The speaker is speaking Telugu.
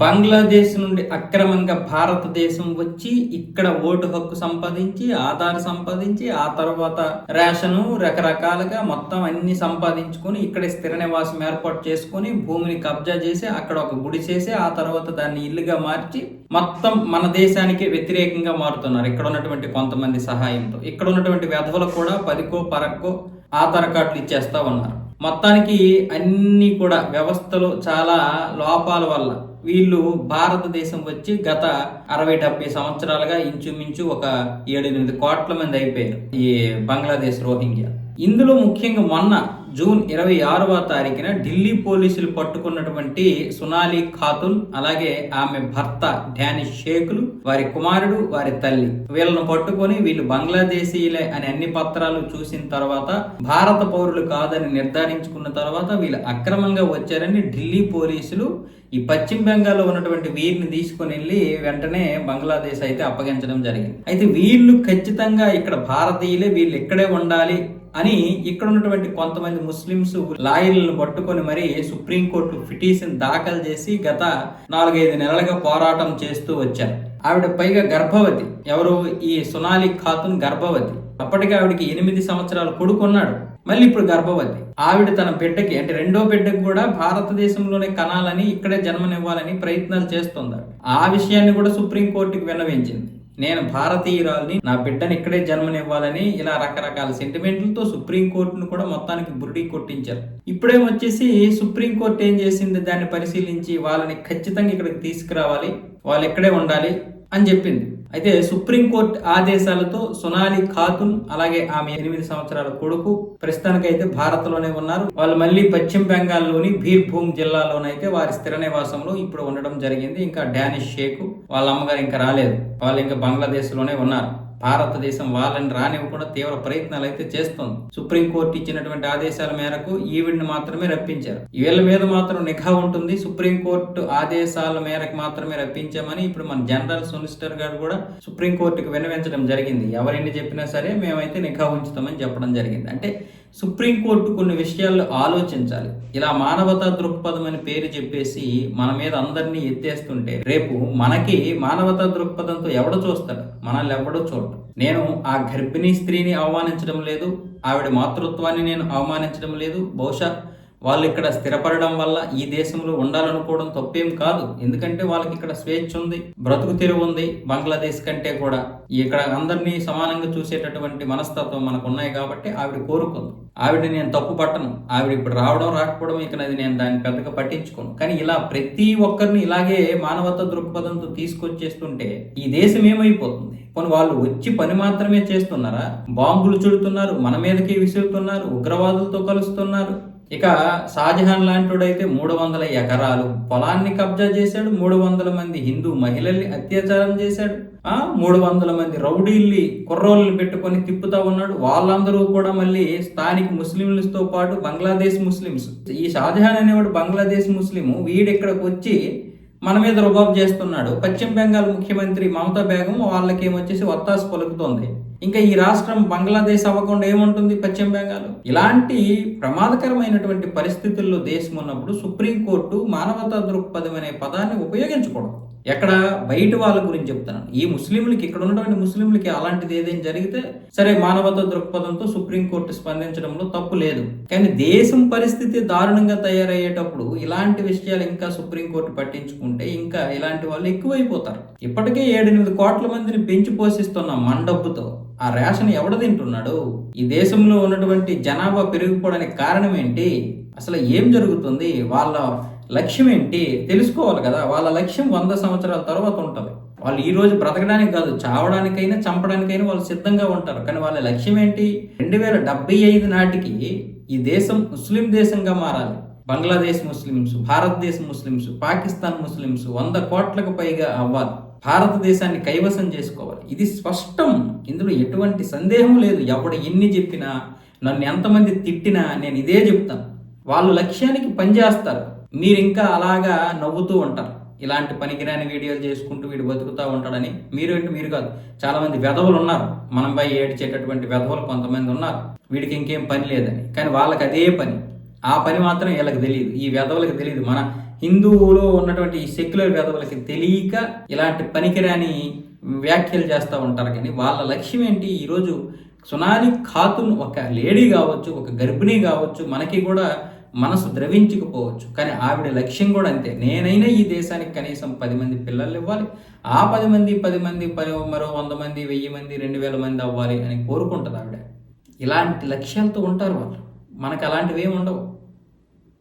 బంగ్లాదేశ్ నుండి అక్రమంగా భారతదేశం వచ్చి ఇక్కడ ఓటు హక్కు సంపాదించి ఆధార్ సంపాదించి ఆ తర్వాత రేషను రకరకాలుగా మొత్తం అన్ని సంపాదించుకొని ఇక్కడ స్థిర నివాసం ఏర్పాటు చేసుకొని భూమిని కబ్జా చేసి అక్కడ ఒక గుడి చేసి ఆ తర్వాత దాన్ని ఇల్లుగా మార్చి మొత్తం మన దేశానికి వ్యతిరేకంగా మారుతున్నారు. ఇక్కడ ఉన్నటువంటి కొంతమంది సహాయంతో. ఇక్కడ ఉన్నటువంటి వ్యధవులకు కూడా పదికో పరక్కో ఆధార్ కార్డులు ఇచ్చేస్తా ఉన్నారు. మొత్తానికి అన్ని కూడా వ్యవస్థలో చాలా లోపాల వల్ల వీళ్ళు భారతదేశం వచ్చి గత అరవై డెబ్బై సంవత్సరాలుగా ఇంచుమించు ఒక ఏడెనిమిది కోట్ల మంది అయిపోయారు ఈ బంగ్లాదేశ్ రోహింగ్యా. ఇందులో ముఖ్యంగా మొన్న జూన్ ఇరవై ఆరవ తారీఖున ఢిల్లీ పోలీసులు పట్టుకున్నటువంటి సునాలి ఖాతున్ అలాగే ఆమె భర్త డానిష్ షేకులు వారి కుమారుడు వారి తల్లి. వీళ్ళను పట్టుకొని వీళ్ళు బంగ్లాదేశీలే అని అన్ని పత్రాలు చూసిన తర్వాత భారత పౌరులు కాదని నిర్ధారించుకున్న తర్వాత వీళ్ళు అక్రమంగా వచ్చారని ఢిల్లీ పోలీసులు ఈ పశ్చిమ బెంగాల్లో ఉన్నటువంటి వీరిని తీసుకుని వెళ్ళి వెంటనే బంగ్లాదేశ్ అయితే అప్పగించడం జరిగింది. అయితే వీళ్ళు ఖచ్చితంగా ఇక్కడ భారతీయులే వీళ్ళు ఇక్కడే ఉండాలి అని ఇక్కడ ఉన్నటువంటి కొంతమంది ముస్లింస్ లాయర్లను పట్టుకొని మరి సుప్రీంకోర్టు పిటిషన్ దాఖలు చేసి గత నాలుగైదు నెలలుగా పోరాటం చేస్తూ వచ్చారు. ఆవిడ పైగా గర్భవతి. ఎవరు? ఈ సునాలి ఖాతున్ గర్భవతి. అప్పటికి ఆవిడకి ఎనిమిది సంవత్సరాలు కొడుకున్నాడు మళ్ళీ ఇప్పుడు గర్భవతి. ఆవిడ తన బిడ్డకి అంటే రెండో బిడ్డకి కూడా భారతదేశంలోనే కనాలని ఇక్కడే జన్మనివ్వాలని ప్రయత్నాలు చేస్తుంది ఆ విషయాన్ని కూడా సుప్రీంకోర్టుకి విన్నవించింది. నేను భారతీయురాలని నా బిడ్డని ఇక్కడే జన్మనివ్వాలని ఇలా రకరకాల సెంటిమెంట్లతో సుప్రీంకోర్టును కూడా మొత్తానికి బురిడి కొట్టించారు. ఇప్పుడేమొచ్చేసి సుప్రీంకోర్టు ఏం చేసింది? దాన్ని పరిశీలించి వాళ్ళని ఖచ్చితంగా ఇక్కడికి తీసుకురావాలి వాళ్ళు ఇక్కడే ఉండాలి అని చెప్పింది. అయితే సుప్రీంకోర్టు ఆదేశాలతో సొనాలి ఖాతున్ అలాగే ఆమె ఎనిమిది సంవత్సరాల కొడుకు ప్రస్తుతానికైతే భారత్లోనే ఉన్నారు. వాళ్ళు మళ్ళీ పశ్చిమ బెంగాల్లోని భీర్భూమ్ జిల్లాలోనైతే వారి స్థిర నివాసంలో ఇప్పుడు ఉండడం జరిగింది. ఇంకా డానిష్ షేక్ వాళ్ళ అమ్మగారు ఇంకా రాలేదు. వాళ్ళు ఇంకా బంగ్లాదేశ్లోనే ఉన్నారు. భారతదేశం వాళ్ళని రానివ్వకుండా తీవ్ర ప్రయత్నాలు అయితే చేస్తోంది. సుప్రీంకోర్టు ఇచ్చినటువంటి ఆదేశాల మేరకు ఈవిడ్ని మాత్రమే రప్పించారు. వీళ్ళ మీద మాత్రం నిఘా ఉంటుంది. సుప్రీంకోర్టు ఆదేశాల మేరకు మాత్రమే రప్పించామని ఇప్పుడు మన జనరల్ సొలిసిటర్ గారు కూడా సుప్రీంకోర్టుకు విన్నవించడం జరిగింది. ఎవరెన్ని చెప్పినా సరే మేమైతే నిఘా ఉంచుతామని చెప్పడం జరిగింది. అంటే సుప్రీంకోర్టు కొన్ని విషయాల్లో ఆలోచించాలి. ఇలా మానవతా దృక్పథం అని పేరు చెప్పేసి మన మీద అందరినీ ఎత్తేస్తుంటే రేపు మనకి మానవతా దృక్పథంతో ఎవడు చూస్తాడు? మనల్ని ఎవడో చూడటం నేను ఆ గర్భిణీ స్త్రీని అవమానించడం లేదు. ఆవిడ మాతృత్వాన్ని నేను అవమానించడం లేదు. బహుశా వాళ్ళు ఇక్కడ స్థిరపడడం వల్ల ఈ దేశంలో ఉండాలనుకోవడం తప్పేం కాదు. ఎందుకంటే వాళ్ళకి ఇక్కడ స్వేచ్ఛ ఉంది బ్రతుకు తెరువు ఉంది బంగ్లాదేశ్ కంటే కూడా. ఇక్కడ అందరినీ సమానంగా చూసేటటువంటి మనస్తత్వం మనకు ఉన్నాయి కాబట్టి ఆవిడ కోరుకుంది. ఆవిడ నేను తప్పు పట్టను. ఆవిడ ఇప్పుడు రావడం రాకపోవడం ఇక అది నేను దాన్ని పెద్దగా పట్టించుకోను. కానీ ఇలా ప్రతి ఒక్కరిని ఇలాగే మానవత దృక్పథంతో తీసుకొచ్చేస్తుంటే ఈ దేశం ఏమైపోతుంది? కొన్ని వాళ్ళు వచ్చి పని మాత్రమే చేస్తున్నారా? బాంబులు చుడుతున్నారు మన మీదకి విసురుతున్నారు ఉగ్రవాదులతో కలుస్తున్నారు. ఇక షాజహాన్ లాంటివాడైతే మూడు వందల ఎకరాలు. పొలాన్ని కబ్జా చేశాడు మూడు వందల మంది హిందూ మహిళల్ని అత్యాచారం చేశాడు. ఆ మూడు వందల మంది రౌడీల్ని కుర్రోళ్ళని పెట్టుకొని తిప్పుతా ఉన్నాడు. వాళ్ళందరూ కూడా మళ్ళీ స్థానిక ముస్లింలతో పాటు బంగ్లాదేశ్ ముస్లిమ్స్. ఈ షాజహాన్ అనేవాడు బంగ్లాదేశ్ ముస్లిము. వీడు ఇక్కడికి వచ్చి మన మీద రుబాబు చేస్తున్నాడు. పశ్చిమ బెంగాల్ ముఖ్యమంత్రి మమతా బేగం వాళ్ళకేమొచ్చేసి ఒత్తాసు పలుకుతోంది. ఇంకా ఈ రాష్ట్రం బంగ్లాదేశ్ అవ్వకుండా ఏముంటుంది పశ్చిమ బెంగాల్? ఇలాంటి ప్రమాదకరమైనటువంటి పరిస్థితుల్లో దేశం ఉన్నప్పుడు సుప్రీంకోర్టు మానవతా దృక్పథం అనే పదాన్ని ఉపయోగించకూడదు. ఎక్కడ? బయట వాళ్ళ గురించి చెప్తున్నాను. ఈ ముస్లింలకి ఇక్కడ ఉన్నటువంటి ముస్లింలకి అలాంటిది ఏదైనా జరిగితే సరే మానవతా దృక్పథంతో సుప్రీంకోర్టు స్పందించడంలో తప్పు లేదు. కానీ దేశం పరిస్థితి దారుణంగా తయారయ్యేటప్పుడు ఇలాంటి విషయాలు ఇంకా సుప్రీంకోర్టు పట్టించుకుంటే ఇంకా ఇలాంటి వాళ్ళు ఎక్కువైపోతారు. ఇప్పటికే ఏడెనిమిది కోట్ల మందిని పెంచి పోషిస్తున్నాం మన డబ్బుతో ఆ రేషన్ ఎవడు తింటున్నాడు? ఈ దేశంలో ఉన్నటువంటి జనాభా పెరిగిపోవడానికి కారణం ఏంటి? అసలు ఏం జరుగుతుంది? వాళ్ళ లక్ష్యం ఏంటి? తెలుసుకోవాలి కదా. వాళ్ళ లక్ష్యం వంద సంవత్సరాల తర్వాత ఉంటుంది. వాళ్ళు ఈ రోజు బ్రతకడానికి కాదు చావడానికైనా చంపడానికైనా వాళ్ళు సిద్ధంగా ఉంటారు. కానీ వాళ్ళ లక్ష్యం ఏంటి? రెండు వేల డెబ్బై ఐదు నాటికి ఈ దేశం ముస్లిం దేశంగా మారాలి. బంగ్లాదేశ్ ముస్లిమ్స్ భారతదేశ ముస్లిమ్స్ పాకిస్తాన్ ముస్లిమ్స్ వంద కోట్లకు పైగా అవ్వాలి. భారతదేశాన్ని కైవసం చేసుకోవాలి. ఇది స్పష్టం. ఇందులో ఎటువంటి సందేహం లేదు. ఎవడు ఎన్ని చెప్పినా నన్ను ఎంతమంది తిట్టినా నేను ఇదే చెప్తాను. వాళ్ళు లక్ష్యానికి పనిచేస్తారు మీరు ఇంకా అలాగా నవ్వుతూ ఉంటారు. ఇలాంటి పనికిరాని వీడియోలు చేసుకుంటూ వీడు బతుకుతూ ఉంటాడని మీరు మీరు కాదు. చాలామంది వెధవులు వెధవలు ఉన్నారు మనంపై ఏడ్చేటటువంటి వెధవులు కొంతమంది ఉన్నారు. వీడికి ఇంకేం పని లేదని. కానీ వాళ్ళకి అదే పని. ఆ పని మాత్రం వీళ్ళకి తెలియదు. ఈ వెధవులకు తెలియదు. మన హిందువులో ఉన్నటువంటి సెక్యులర్ వేదవులకి తెలియక ఇలాంటి పనికిరాని వ్యాఖ్యలు చేస్తూ ఉంటారు. కానీ వాళ్ళ లక్ష్యం ఏంటి? ఈరోజు సునాలి ఖాతున్ ఒక లేడీ కావచ్చు ఒక గర్భిణీ కావచ్చు మనకి కూడా మనసు ద్రవించకపోవచ్చు. కానీ ఆవిడ లక్ష్యం కూడా అంతే. నేనైనా ఈ దేశానికి కనీసం పది మంది పిల్లలు ఇవ్వాలి. ఆ పది మంది పది మంది పది మరో వంద మంది వెయ్యి మంది రెండు వేల మంది అవ్వాలి అని కోరుకుంటుంది ఆవిడ. ఇలాంటి లక్ష్యాలతో ఉంటారు వాళ్ళు. మనకు అలాంటివి ఏమి ఉండవు.